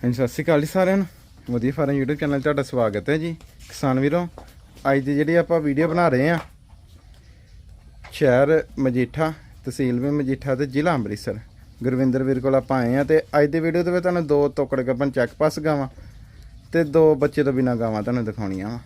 ਹਾਂਜੀ, ਸਤਿ ਸ਼੍ਰੀ ਅਕਾਲ ਜੀ ਸਾਰਿਆਂ ਨੂੰ। ਵਧੀਆ ਫਾਰਮ YouTube ਚੈਨਲ 'ਤੇ ਤੁਹਾਡਾ ਸਵਾਗਤ ਹੈ ਜੀ। ਕਿਸਾਨ ਵੀਰੋ, ਅੱਜ ਦੀ ਜਿਹੜੀ ਆਪਾਂ ਵੀਡੀਓ ਬਣਾ ਰਹੇ ਆ ਸ਼ਹਿਰ ਮਜੀਠਾ, ਤਹਿਸੀਲ ਵੀ ਮਜੀਠਾ ਤੇ ਜ਼ਿਲ੍ਹਾ ਅੰਮ੍ਰਿਤਸਰ। ਗੁਰਵਿੰਦਰ ਵੀਰ ਕੋਲ ਆਪਾਂ ਆਏ ਆ ਤੇ ਅੱਜ ਦੀ ਵੀਡੀਓ ਦੇ ਵਿੱਚ ਤੁਹਾਨੂੰ ਦੋ ਤੋਕੜ ਗੱਪਨ ਚੈੱਕ ਪਾਸ ਗਾਵਾਂ ਤੇ ਦੋ ਬੱਚੇ ਤੋਂ ਬਿਨਾ ਗਾਵਾਂ ਤੁਹਾਨੂੰ ਦਿਖਾਉਣੀਆਂ ਵਾ।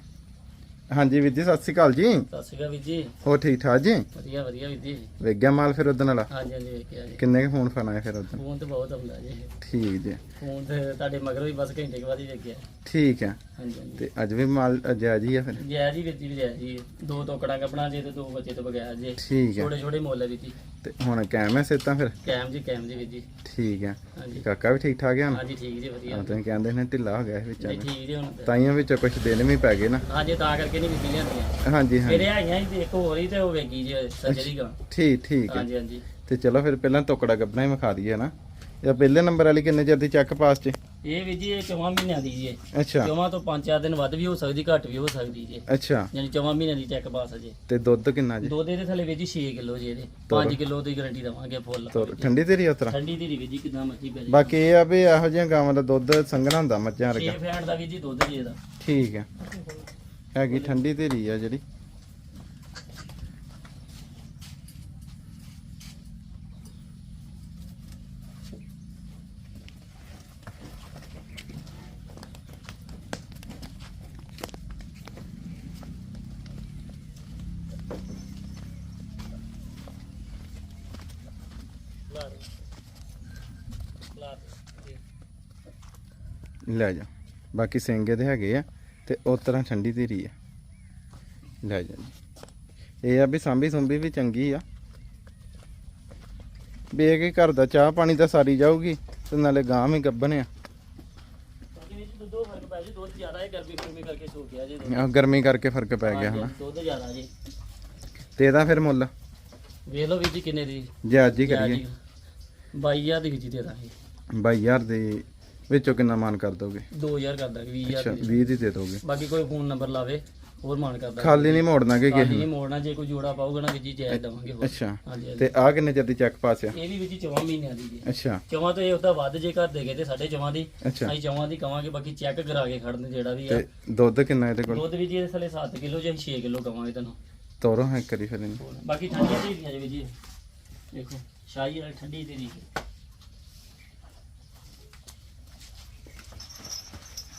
ਹਾਂਜੀ ਵੀਰ ਜੀ ਸਤਿ ਸ਼੍ਰੀ ਅਕਾਲ ਜੀ। ਸਤਿ ਸ਼੍ਰੀ ਅਕਾਲ ਵੀਰ ਜੀ। ਹੋਰ ਠੀਕ ਠਾਕ ਜੀ? ਵਧੀਆ ਵਧੀਆ ਵੀਰ ਜੀ। ਵੇਖ ਗਿਆ ਮਾਲ ਫਿਰ ਉਦੋਂ ਵਾਲਾ? ਹਾਂਜੀ ਹਾਂਜੀ ਵੇਖਿਆ ਜੀ। ਕਿੰਨੇ ਕੁ ਫੋਨ ਫਾਨ ਆਏ ਫਿਰ ਉਦੋਂ ਫੋਨ ਤੇ ਬਹੁਤ ਆਉਂਦਾ ਜੀ। ਠੀਕ ਜੀ। ਫੋਨ ਤੇ ਤੁਹਾਡੇ ਮਗਰੋਂ ਵੀ ਬਸ ਘੰਟੇ ਕੁ ਬਾਅਦ ਹੀ ਵੇਖਿਆ। ਠੀਕ ਹੈ। ਹਾਂਜੀ ਹਾਂਜੀ। ਤੇ ਅੱਜ ਵੀ ਮਾਲ ਜਾਇਜ਼ ਹੀ ਆ ਫਿਰ? ਜੈ ਜੀ ਵੀਰ ਜੀ ਵੀ ਜੈ ਜੀ ਦੋ ਟੋਕੜਾ ਕੱਪੜਾ ਜੇ ਤੇ ਦੋ ਬੱਚੇ ਤੋਂ ਬਗੈਰ ਜੀ। ਠੀਕ ਹੈ। ਛੋਟੇ ਛੋਟੇ ਮੁੱਲ ਹੈ ਵੀਰ ਜੀ। ਤੇ ਹੁਣ ਕਾਇਮ ਹੈ ਸੇਤਾਂ ਫਿਰ? ਕੈਮ ਜੀ ਕੈਮ ਜੀ ਵੀਰ ਜੀ। ਠੀਕ ਹੈ। ਹਾਂਜੀ। ਕਾਕਾ ਵੀ ਠੀਕ ਠਾਕ ਹੈ ਹੁਣ? ਹਾਂਜੀ ਠੀਕ ਜੀ ਵਧੀਆ। ਹਾਂ ਤੁਸੀਂ ਕਹਿੰਦੇ ਨੇ ਢਿੱਲਾ ਹੋ ਗਿਆ ਇਹ ਵਿੱਚ ਨਹੀਂ ਠੀਕ ਜੀ ਹੁਣ ਤਾਂ। ਤਾਈਆਂ ਵਿੱਚ ਕੁਝ ਦਿਨ ਵੀ ਪੈ ਗਏ ਨਾ। ਹਾਂਜੀ ਤਾਂ ਕਰਕੇ ਨਹੀਂ ਬੀਬੀ ਲਿਆਂਦੀਆਂ ਹਾਂਜੀ ਹਾਂ ਮੇਰੇ ਆਈਆਂ ਸੀ ਤੇ ਇੱਕ ਹੋਰ ਹੀ ਤੇ ਉਹ ਵੇਗੀ ਜੀ ਸੱਜਰੀ ਗਾ ਠੀਕ ਠੀਕ ਹੈ। ਹਾਂਜੀ ਹਾਂਜੀ। ਤੇ ਚਲੋ ਫਿਰ ਪਹਿਲਾਂ ਟੁਕੜਾ ਗੱਬਣਾ ਹੀ ਵਿਖਾ ਦਈਏ ਨਾ। ਇਹ ਪਹਿਲੇ ਨੰਬਰ ਵਾਲੀ ਕਿੰਨੇ ਚਿਰ ਦੀ ਚੈੱਕ ਪਾਸ ਚ? ਇਹ ਵੀ ਜੀ ਇਹ ਚੌਵਾਂ ਮਹੀਨਿਆਂ ਦੀ ਜੀ। ਅੱਛਾ। ਚੌਵਾਂ ਤੋਂ ਪੰਜ ਚਾਰ ਦਿਨ ਵੱਧ ਵੀ ਹੋ ਸਕਦੀ ਘੱਟ ਵੀ ਹੋ ਸਕਦੀ ਜੀ। ਅੱਛਾ। ਯਾਨੀ ਚੌਵਾਂ ਮਹੀਨਿਆਂ ਦੀ ਚੈੱਕ ਪਾਸ ਜੀ। ਤੇ ਦੁੱਧ ਕਿੰਨਾ ਜੀ? ਦੁੱਧ ਦੇ ਥੱਲੇ ਵਿੱਚ 6 ਕਿਲੋ ਜੀ ਇਹਦੇ। 5 ਕਿਲੋ ਦੀ ਗਾਰੰਟੀ ਦਵਾਂਗੇ ਫੁੱਲ। ਠੰਡੀ ਤੇਰੀ ਉਤਰਾ ਠੰਡੀ ਦੀ ਵੀ ਜੀ ਕਿਦਾਂ ਮਰਜ਼ੀ ਪੈ ਜੀ। ਬਾਕੀ ਇਹ ਆ ਵੀ ਇਹੋ ਜਿਹੀਆਂ ਗਾਵਾਂ ਦਾ ਦੁੱਧ ਸੰਘਣਾ ਹੁੰਦਾ ਮੱਝਾਂ 6 ਵਰਗਾ ਫੈਂਟ ਦਾ ਵੀ ਜੀ ਦੁੱਧ ਜੀ ਇਹਦਾ। ਠੀਕ ਹੈ। ਹੈਗੀ ਠੰਡੀ ਤੇਰੀ ਆ ਜਿਹੜੀ। ਲੈ ਜਾ। ਬਾਕੀ ਸਿੰਗੇ ਦੇ ਹੈਗੇ ਆ। ਤੇ ਉਹ ਤਰ੍ਹਾਂ ਠੰਡੀ ਧੀਰੀ ਆ। ਲੈ ਜਾ ਜੀ। ਇਹ ਆ ਵੀ ਸਾਂਭੀ ਸੁੰਭੀ ਵੀ ਚੰਗੀ ਆ। ਬੇ ਕੇ ਘਰ ਦਾ ਚਾਹ ਪਾਣੀ ਤਾਂ ਸਾਰੀ ਜਾਊਗੀ ਤੇ ਨਾਲੇ ਗਾਂ ਵੀ ਗੱਬਨ ਆ। ਗਰਮੀ ਕਰਕੇ ਫ਼ਰਕ ਪੈ ਗਿਆ ਹਨਾ। ਦੁੱਧ ਜ਼ਿਆਦਾ ਜੀ। ਤੇ ਇਹਦਾ ਫਿਰ ਮੁੱਲ? ਵੇਖ ਲਓ ਵੀਰ ਜੀ ਕਿੰਨੇ ਦੀ। ਜੇ ਅੱਜ ਹੀ ਕਰੀਏ 22000 ਦੀ ਵਿੱਚ ਦੇ ਦਾਂਗੇ। 22000 ਦੇ ਵਿੱਚੋਂ ਕਿੰਨਾ ਮਾਨ ਕਰ ਦੋਗੇ? 2000 ਕਰ ਦਾਂਗੇ 20000 ਅੱਛਾ ਦੀ। 20 ਦੀ ਦੇ ਦੋਗੇ। ਬਾਕੀ ਕੋਈ ਫੋਨ ਨੰਬਰ ਲਾਵੇ ਹੋਰ ਮਾਨ ਕਰ ਦਾਂਗੇ। ਖਾਲੀ ਨਹੀਂ ਮੋੜਨਾ ਕਿ ਖਾਲੀ ਕਿਸੇ ਨਹੀਂ ਨੂੰ? ਮੋੜਨਾ ਜੇ ਕੋਈ ਜੋੜਾ ਪਾਊਗਾ ਨਾ ਜੀ ਜਾਇਜ਼ ਦਵਾਂਗੇ ਹੋਰ। ਅੱਛਾ। ਹਾਂਜੀ ਹਾਂਜੀ। ਤੇ ਆ ਕਿੰਨੇ ਚਿਰ ਦੀ ਚੈੱਕ ਪਾਸ ਆ? ਇਹ ਵੀ ਜੀ 4 ਮਹੀਨਿਆਂ ਦੀ ਜੀ ਅੱਛਾ। ਚਵਾਂ ਤੋਂ ਇਹ ਉਹਦਾ ਵੱਧ ਜੇ ਘਰ ਦੇ ਗਏ ਤੇ ਸਾਡੇ ਚਵਾਂ ਦੀ। ਅੱਛਾ। ਅਸੀਂ ਚਵਾਂ ਦੀ ਕਵਾਂਗੇ ਬਾਕੀ ਚੈੱਕ ਕਰਾ ਕੇ ਖੜਨ ਜਿਹੜਾ ਵੀ ਆ। ਤੇ ਦੁੱਧ ਕਿੰਨਾ ਇਹਦੇ ਕੋਲ? ਦੁੱਧ ਵੀ ਜੀ ਇਹਦੇ ਥੱਲੇ 7 ਕਿਲੋ ਜਾਂ 6 ਕਿਲੋ ਕਵਾਂਗੇ ਤੁਹਾਨੂੰ। ਤੋਰੋ ਹੈ ਕਰੀ ਫਿਰ ਇਹਨੂੰ। ਬਾਕੀ ਠੰਡੀਆਂ ਦੀ ਦੀਆਂ ਜੀ ਜੀ। ਦੇਖੋ ਸ਼ਾਹੀ ਵਾਲੀ ਠੰਡੀ ਦੀ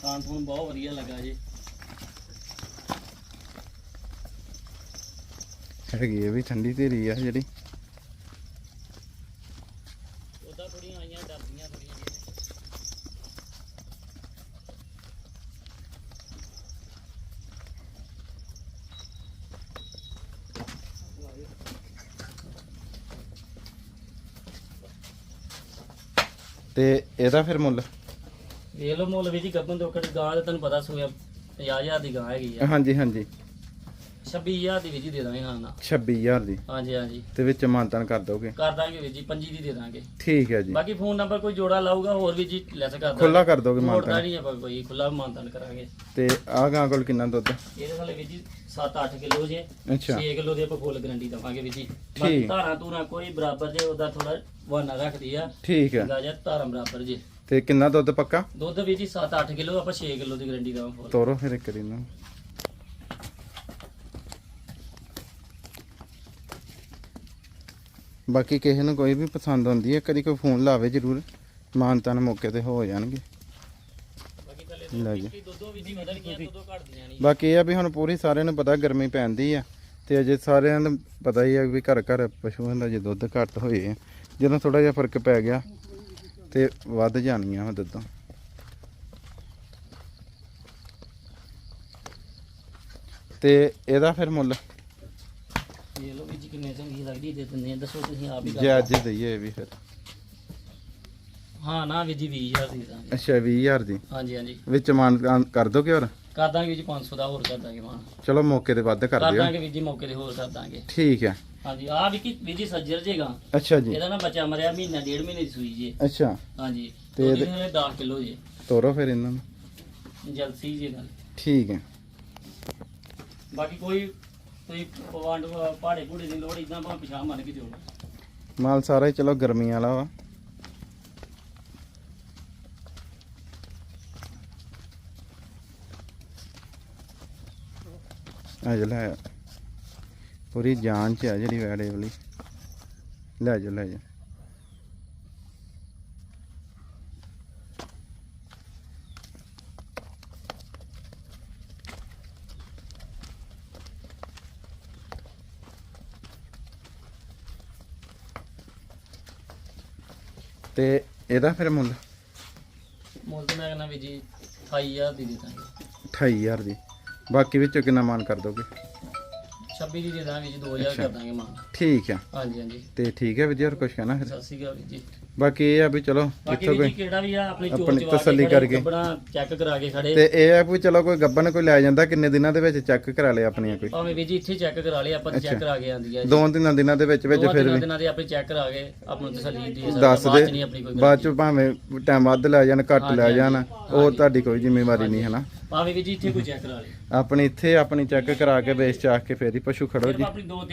ਦੀ ਤਾਂ ਬਹੁਤ ਵਧੀਆ ਲੱਗਾ ਜੀ। ਹੈਗੀ ਇਹ ਵੀ ਠੰਡੀ ਧੀਰੀ ਆ ਜਿਹੜੀ। ਉਹਦਾ ਥੋੜੀਆਂ ਆਈਆਂ ਡਰਦੀਆਂ ਥੋੜੀਆਂ। ਤੇ ਇਹਦਾ ਫਿਰ ਮੁੱਲ? ਵੇਖ ਲਓ ਮੁੱਲ ਵੀ ਜੀ ਗੱਬਨ ਤੋਂ ਕਿਹੜੀ ਗਾਂ ਦਾ ਤੁਹਾਨੂੰ ਪਤਾ ਸੋਇਆ 50000 ਦੀ ਗਾਂ ਹੈਗੀ ਆ। ਹਾਂਜੀ ਹਾਂਜੀ। 26000 ਦੀ ਵੀ ਜੀ ਦੇ ਦਾਂਗੇ ਹਾਂ ਨਾ 26000 ਦੀ? ਹਾਂਜੀ ਹਾਂਜੀ। ਤੇ ਵਿੱਚ ਮਾਨਤਨ ਕਰ ਦੋਗੇ? ਕਰ ਦਾਂਗੇ ਵੀਰ ਜੀ 25 ਦੀ ਦੇ ਦਾਂਗੇ। ਠੀਕ ਹੈ ਜੀ। ਬਾਕੀ ਫੋਨ ਨੰਬਰ ਕੋਈ ਜੋੜਾ ਲਾਊਗਾ ਹੋਰ ਵੀ ਜੀ ਲੈਸ ਕਰ ਦਾਂਗੇ। ਖੁੱਲਾ ਕਰ ਦੋਗੇ ਮੋੜਦਾ ਮਾਨਤਨ? ਨਹੀਂ ਆਪਾਂ ਕੋਈ ਖੁੱਲਾ ਮਾਨਤਨ ਕਰਾਂਗੇ। ਤੇ ਆਹ ਗਾਂ ਕੋਲ ਕਿੰਨਾ ਦੁੱਧ? ਇਹਦੇ ਥੱਲੇ ਵੀਰ ਜੀ 7-8 ਕਿਲੋ ਜੇ। ਅੱਛਾ। 6 ਕਿਲੋ ਦੀ ਆਪਾਂ ਫੁੱਲ ਗਰੰਟੀ ਦਵਾਂਗੇ ਵੀਰ ਜੀ। ਬਾਕੀ। ਧਾਰਾਂ ਧੂਰਾਂ ਕੋਈ ਬਰਾਬਰ ਜੇ ਉਹਦਾ ਥੋੜਾ ਵਾਨਾ ਰੱਖਦੀ ਆ। ਠੀਕ ਹੈ। ਗਾਜਾ ਧਾਰਾਂ ਬਰਾਬਰ ਜੇ। ਤੇ ਕਿੰਨਾ ਦੁੱਧ ਪੱਕਾ? ਦੁੱਧ ਵੀਰ ਜੀ 7-8 ਕਿਲੋ ਆਪਾਂ 6 ਕਿਲੋ ਦੀ ਗਰੰਟੀ ਦਵਾਂ ਫੁੱਲ ਤੋਰੋ ਫਿਰ ਇੱਕ ਦਿਨ। ਬਾਕੀ ਕਿਸੇ ਨੂੰ ਕੋਈ ਵੀ ਪਸੰਦ ਆਉਂਦੀ ਹੈ ਕਦੀ ਕੋਈ ਫੋਨ ਲਾਵੇ ਜ਼ਰੂਰ ਮਾਨਤਨ ਮੌਕੇ ਤੇ ਹੋ ਜਾਣਗੇ। ਬਾਕੀ ਥੱਲੇ ਲੈ ਜੀ। ਕੀ ਦੁੱਧੋਂ ਵੀ ਨਹੀਂ ਬਦਲਗੀਆਂ ਦੁੱਧੋਂ ਘਟਦੀਆਂ ਨਹੀਂ। ਬਾਕੀ ਇਹ ਆ ਵੀ ਹੁਣ ਪੂਰੀ ਸਾਰਿਆਂ ਨੂੰ ਪਤਾ ਗਰਮੀ ਪੈਂਦੀ ਆ ਤੇ ਅਜੇ ਸਾਰਿਆਂ ਨੂੰ ਪਤਾ ਹੀ ਆ ਵੀ ਘਰ ਘਰ ਪਸ਼ੂਆਂ ਦਾ ਜੇ ਦੁੱਧ ਘੱਟ ਹੋਏ ਆ ਜਦੋਂ ਥੋੜਾ ਜਿਹਾ ਫ਼ਰਕ ਪੈ ਗਿਆ ਤੇ ਵੱਧ ਜਾਣੀਆਂ ਵਾ ਦੁੱਧਾਂ। ਤੇ ਇਹਦਾ ਫਿਰ ਮੁੱਲ? ਇਹ ਲੋ ਵੀਰ ਜੀ ਕਿੰਨੇ ਚੰਗੀ ਲੱਗਦੀ ਦੇ ਦਿੰਦੇ ਆ ਦੱਸੋ ਤੁਸੀਂ ਆਪ ਹੀ ਜੇ ਅੱਜ ਦਈਏ ਇਹ ਵੀ ਫਿਰ। ਹਾਂ ਨਾ ਵੀਰ ਜੀ 20000 ਦੀ ਦਾਂਗੇ ਅੱਛਾ 20000 ਦੀ। ਹਾਂਜੀ ਹਾਂਜੀ। ਵਿੱਚ ਮਾਨ ਕਰ ਦੋਗੇ ਹੋਰ? ਕਰ ਦਾਂਗੇ ਵੀਰ ਜੀ 500 ਦਾ ਹੋਰ ਕਰ ਦਾਂਗੇ ਮਾਨ। ਚਲੋ ਮੌਕੇ ਤੇ ਵੱਧ ਕਰ ਕਰ ਦਿਓ ਦਾਂਗੇ ਵੀਰ ਜੀ ਮੌਕੇ ਤੇ ਹੋਰ ਕਰ ਦਾਂਗੇ। ਠੀਕ ਹੈ। ਹਾਂਜੀ ਆ ਵੀ ਕੀ ਵੀਰ ਜੀ ਸੱਜਰ ਜੇਗਾ। ਅੱਛਾ ਜੀ। ਇਹਦਾ ਨਾ ਬੱਚਾ ਮਰਿਆ ਮਹੀਨਾ ਡੇਢ ਮਹੀਨੇ ਦੀ ਸੂਈ ਜੀ। ਅੱਛਾ। ਹਾਂਜੀ। ਤੇ ਤੇ ਇਹਦੇ- ਇਹਦੇ 10 ਕਿਲੋ ਜੀ। ਤੋਰੋ ਫਿਰ ਇਹਨਾਂ ਨੂੰ। ਜਲਸੀ ਜੀ ਨਾਲ। ਠੀਕ ਹੈ। ਬਾਕੀ ਕੋਈ ਕੋਈ ਪਵਾਂਡ ਪਹਾੜੇ ਪੂੜੇ ਦੀ ਲੋੜ ਇਦਾਂ ਭਾਵੇਂ ਪਿਛਾਂ ਮੰਨ ਕੇ ਦਿਓ ਮਾਲ ਸਾਰਾ ਹੀ ਚਲੋ ਗਰਮੀਆਂ ਵਾਲਾ ਵਾ। ਅਜ ਲੈ ਆ। ਪੂਰੀ ਜਾਨ ਚ ਆ ਜਿਹੜੀ ਵੈੜੇ ਵਾਲੀ। ਲੈ ਜਾ ਲੈ ਜਾ। ਤੇ ਇਹਦਾ ਫਿਰ ਮੁੱਲ? ਮੁੱਲ ਤੇ ਮੈਂ ਕਹਿੰਦਾ ਵੀ ਜੀ 28000 ਦੀ ਦੇ ਦਾਂਗੇ। 28000 ਦੀ। ਬਾਕੀ ਵਿੱਚੋਂ ਕਿੰਨਾ ਮਾਨ ਕਰ ਦੋਗੇ? 26 ਦੀ ਦੇ ਦਾਂਗੇ ਜੀ 2000 ਕਰ ਦਾਂਗੇ ਮਾਂ ਠੀਕ ਆ। ਹਾਂਜੀ ਹਾਂਜੀ। ਤੇ ਠੀਕ ਹੈ ਵਿਜੇ ਹੋਰ ਕੁਝ ਕਹਿਣਾ ਫਿਰ? ਸਤਿ ਸ਼੍ਰੀ ਅਕਾਲ ਵੀਰ ਜੀ। ਬਾਕੀ ਇਹ ਆ ਵੀ ਚਲੋ ਬਾਕੀ ਵੀਰ ਕੋਈ ਕਿਹੜਾ ਵੀ ਆ ਆਪਣੀ ਚੋਰ ਆਪਣੀ ਚਵਾ ਤਸੱਲੀ ਕਰਕੇ। ਚੈੱਕ ਕਰਾ ਕੇ ਖੜੇ। ਤੇ ਇਹ ਆ ਵੀ ਚਲੋ ਕੋਈ ਗੱਬਨ ਕੋਈ ਲੈ ਜਾਂਦਾ ਕਿੰਨੇ ਦਿਨਾਂ ਦੇ ਵਿੱਚ ਚੈੱਕ ਕਰਾ ਲਿਆ ਆਪਣੀਆਂ ਕੋਈ? ਭਾਵੇਂ ਵੀਰ ਜੀ ਇੱਥੇ ਚੈੱਕ ਕਰਾ ਲਏ ਆਪਾਂ ਚੈੱਕ ਕਰਾ ਕੇ ਆਂਦੀ ਆ ਜੀ। ਦੋ ਤਿੰਨਾਂ ਦਿਨਾਂ ਦੇ ਵਿੱਚ ਵਿੱਚ ਫਿਰ ਵੀ। ਦਿਨਾਂ ਦੇ ਆਪਣੀ ਚੈੱਕ ਕਰਾ ਕੇ ਆਪ ਨੂੰ ਤਸੱਲੀ ਦੇ ਦੱਸ ਦੇ ਆਪਣੀ ਬਾਅਦ ਚ ਭਾਵੇਂ ਟਾਈਮ ਵੱਧ ਲੈ ਜਾਣ ਘੱਟ ਲੈ ਜਾਣ ਉਹ। ਤੁਹਾਡੀ ਕੋਈ ਜ਼ਿੰਮੇਵਾਰੀ ਨਹੀਂ ਹੈ ਨਾ ਭਾਵੇਂ ਵੀਰ ਜੀ ਇੱਥੇ ਕੋਈ ਚੈੱਕ ਕਰਾ ਲੇ। ਆਪਣੀ ਇੱਥੇ ਆਪਣੀ ਚੈੱਕ ਕਰਾ ਕੇ ਵੇਚ ਚਾਕ ਕੇ ਫੇਰ ਹੀ ਪਸ਼ੂ ਖੜੋ ਸਿਰਫ ਜੀ। ਆਪਣੀ ਦੋ ਤਿੰਨ